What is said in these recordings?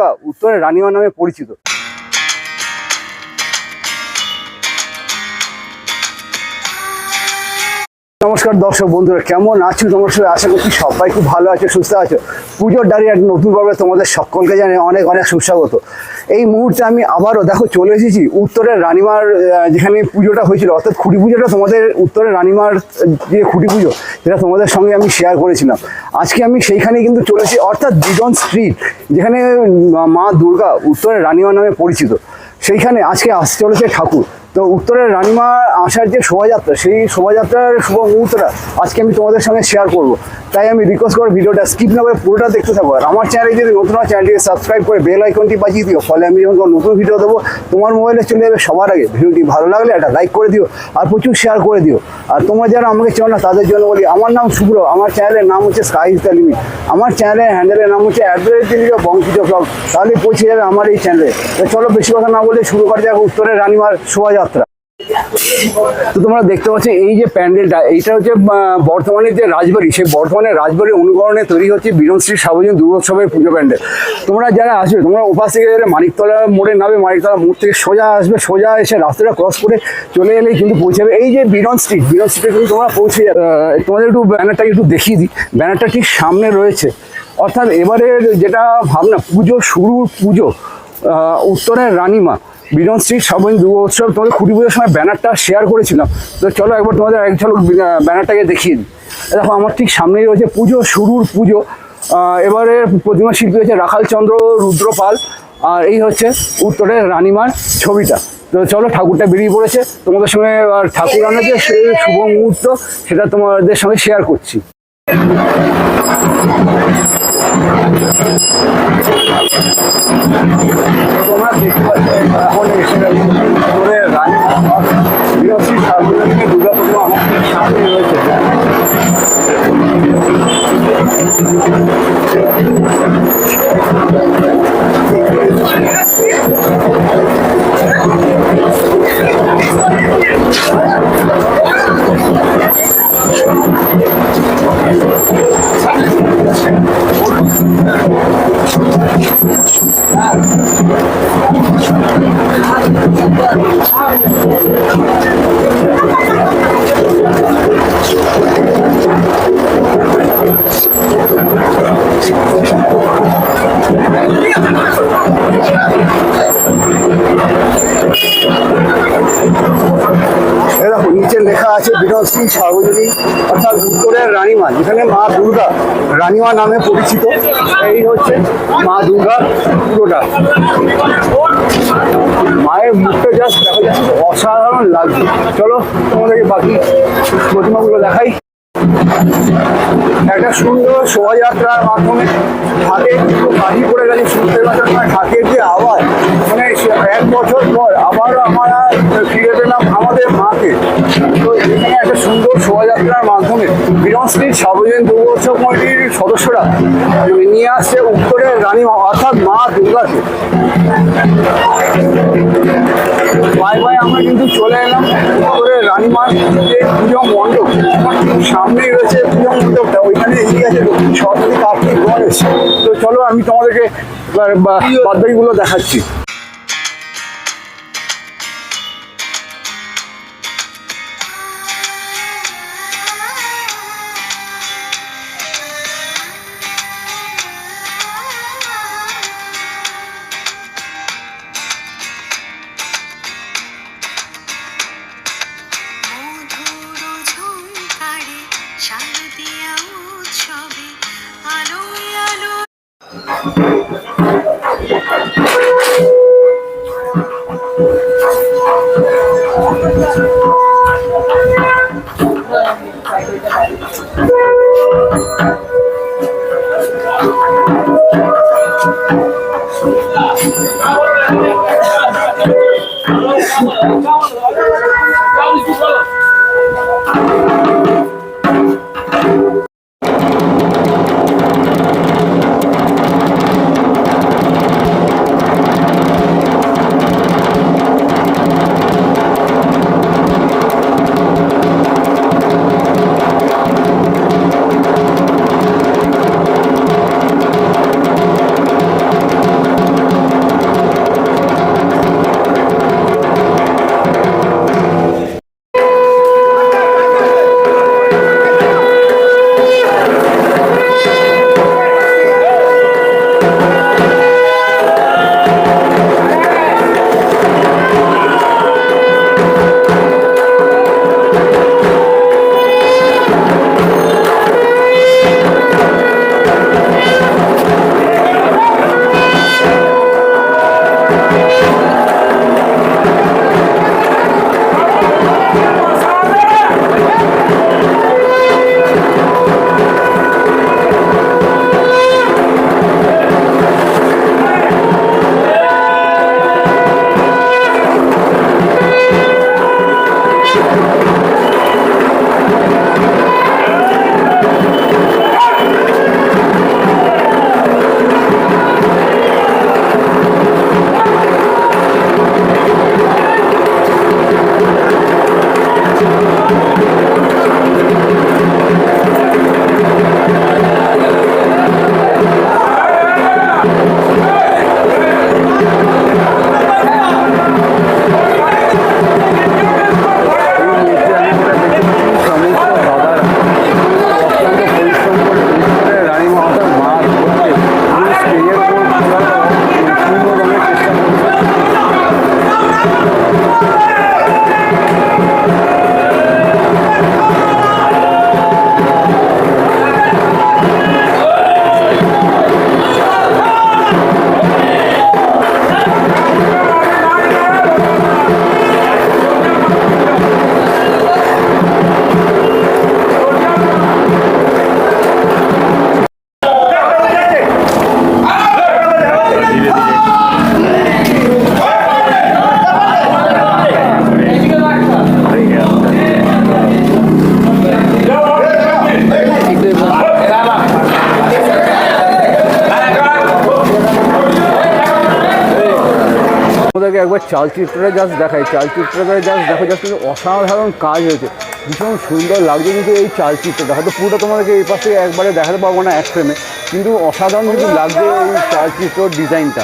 দুর্গা উত্তরের রানীমা নামে পরিচিত। নমস্কার দর্শক বন্ধুরা, কেমন আছো তোমার? সঙ্গে আশা করছি সবাই খুব ভালো আছো, সুস্থ আছো। পুজোর ডারি এক নতুন পর্বে তোমাদের সকলকে জানে অনেক অনেক সুস্বাগত। এই মুহূর্তে আমি আবারও দেখো চলে এসেছি উত্তরের রানীমার যেখানে পুজোটা হয়েছিল, অর্থাৎ খুঁটি পুজোটা তোমাদের উত্তরের রানীমার যে খুঁটি পুজো, যেটা তোমাদের সঙ্গে আমি শেয়ার করেছিলাম। আজকে আমি সেইখানে কিন্তু চলেছি অর্থাৎ বিজন স্ট্রিট যেখানে মা- দুর্গা উত্তরের রানীমা নামে পরিচিত। সেইখানে আজকে আসতে চলেছে ঠাকুর। তো উত্তরের রানীমা আসার যে শোভাযাত্রা, সেই শোভাযাত্রার শুভ মুহূর্তটা আজকে আমি তোমাদের সঙ্গে শেয়ার করব। তাই আমি রিকোয়েস্ট করব ভিডিওটা স্কিপ না করে পুরোটা দেখতে থাকো। আর আমার চ্যানেলে যদি নতুন হয় চ্যানেলটিকে সাবস্ক্রাইব করে বেল আইকনটি বাজিয়ে দিও। ফলে আমি যখন নতুন ভিডিও দেবো, তোমার মোবাইলে চলে যাবে সবার আগে। ভিডিওটি ভালো লাগলে একটা লাইক করে দিও আর প্রচুর শেয়ার করে দিও। আর তোমরা যারা আমাকে চেনো না, তাদের জন্য বলি, আমার নাম শুভ্র, আমার চ্যানেলের নাম হচ্ছে স্কাই ইজ দ্য আমার চ্যানেলের হ্যান্ডেলের নাম হচ্ছে দিলিও বংশিত ব্লগ তাহলে পৌঁছে যাবে আমার এই চ্যানেলে চলো, বেশি কথা না বলে শুরু করা যাক উত্তরের রানীমার শোভাযাত্রা তো তোমরা দেখতে পাচ্ছ এই যে প্যান্ডেলটা এইটা হচ্ছে আহ, বর্ধমানের যে রাজবাড়ি সেই বর্ধমানের রাজবাড়ির অনুকরণে তৈরি হচ্ছে বীরশ্রী সার্বজনীন দুর্গোৎসবের পুজো প্যান্ডেল। তোমরা যারা আসবে তোমরা ওপাশ থেকে গেলে মানিকতলা মোড়ে নামে মানিকতলা মোড় থেকে সোজা আসবে সোজা এসে রাস্তাটা ক্রস করে চলে এলেই কিন্তু পৌঁছাবে। এই যে বীরন স্ট্রিট বীরন স্ট্রিটে কিন্তু তোমরা পৌঁছে যাবে। তোমাদের একটু ব্যানারটাকে একটু দেখিয়ে দিই। ব্যানারটা ঠিক সামনে রয়েছে। অর্থাৎ এবারের যেটা ভাবনা পুজো শুরুর পুজো উত্তরের রানীমা বিরন স্ট্রিট সর্বজনীন দুর্গা উৎসব তোমাদের খুঁটি পুজোর সময় ব্যানারটা শেয়ার করেছিলাম তো চলো একবার তোমাদের এক ঝলক ব্যানারটাকে দেখিয়ে দিই। দেখো, আমার ঠিক সামনেই রয়েছে পুজো, শুরুর পুজো। এবারে প্রতিমা শিল্পী হচ্ছে রাখাল চন্দ্র রুদ্রপাল। আর এই হচ্ছে উত্তরের রানীমার ছবিটা। তো চলো, ঠাকুরটা বেরিয়ে পড়েছে। তোমাদের সঙ্গে, আর ঠাকুর আনার যে শুভ মুহূর্ত, সেটা তোমাদের সঙ্গে শেয়ার করছি। তোমরা দেখতে পাচ্ছ এখন এসে গেছে উত্তরের রানীমা বিরসী সার্বজনীন দুর্গা পুজো আমাদের সামনে রয়েছে রানীমা নামে পরিচিত। এই হচ্ছে মা দুর্গার পুরোটা। মায়ের মুখটা জাস্ট দেখা যাচ্ছে, অসাধারণ লাগছে। চলো, তোমাদেরকে বাকি প্রতিমাগুলো দেখাই। একটা সুন্দর শোভাযাত্রার মাধ্যমে কিন্তু বাড়ি পড়ে গেছে শুনতে পাচ্ছেন না যে আওয়াজ মানে এক বছর পর আবারও আমরা ফিরে পেলাম আমাদের মাকে। তো এখানে একটা সুন্দর শোভাযাত্রার মাধ্যমে স্ট্রিট সার্বজনীন দুর্গোৎসব কমিটির সদস্যরা নিয়ে আসছে উত্তরের রানী অর্থাৎ মা দুর্গাকে। বাই বাই আমরা কিন্তু চলে এলাম করে রানীমার যে পুজো মণ্ডপ। সামনেই রয়েছে পুজো মণ্ডপটা ওইখানে এগিয়ে আছে সরস্বতী কার্তিক গণেশ। তো চলো আমি তোমাদেরকে বাদবাকিগুলো দেখাচ্ছি। শারদীয়া উৎসবে আলোয় আলো একবার চালচিত্রটা জাস্ট দেখাই। চালচিত্রটা জাস্ট দেখো জাস্ট কিন্তু অসাধারণ কাজ হয়েছে। ভীষণ সুন্দর লাগছে কিন্তু এই চালচিত্রটা। হয়তো পুরোটা তোমাদেরকে এই পাশে একবারে দেখাতে পারব না এক ফ্রেমে কিন্তু অসাধারণ কিন্তু লাগছে এই চালচিত্র ডিজাইনটা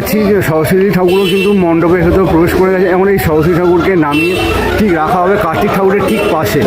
পাচ্ছি যে সরস্বতী ঠাকুরও কিন্তু মণ্ডপের ভেতর প্রবেশ করে গেছে। এমন এই সরস্বতী ঠাকুরকে নামিয়ে ঠিক রাখা হবে কার্তিক ঠাকুরের ঠিক পাশে।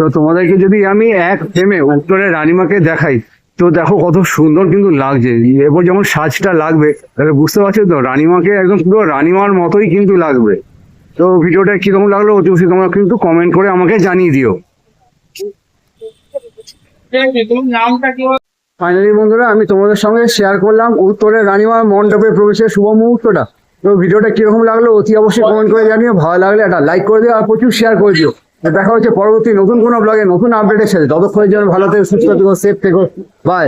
তো তোমাদেরকে যদি আমি এক ফ্রেমে উত্তরের রানিমাকে দেখাই, তো দেখো কত সুন্দর কিন্তু লাগছে। এরপর যেমন সাজটা লাগবে, তাহলে বুঝতে পারছ তো? রানিমাকে একদম পুরো রানিমার মতোই কিন্তু লাগবে। তো ভিডিওটা কীরকম লাগল অতি অবশ্যই তোমরা কিন্তু কমেন্ট করে আমাকে জানিয়ে দিও। ফাইনালি বন্ধুরা, আমি তোমাদের সঙ্গে শেয়ার করলাম উত্তরের রানীমা মণ্ডপে প্রবেশের শুভ মুহূর্তটা। তো ভিডিওটা কীরকম লাগল অতি অবশ্যই কমেন্ট করে জানিও, ভালো লাগলে একটা লাইক করে দিও আর প্রচুর শেয়ার করে দিও। দেখা হচ্ছে পরবর্তী নতুন কোনো ব্লগে নতুন আপডেটের সাথে। ততক্ষণের জন্য ভালো থেকে, সুস্থ থেকো সেফ থেকো। বাই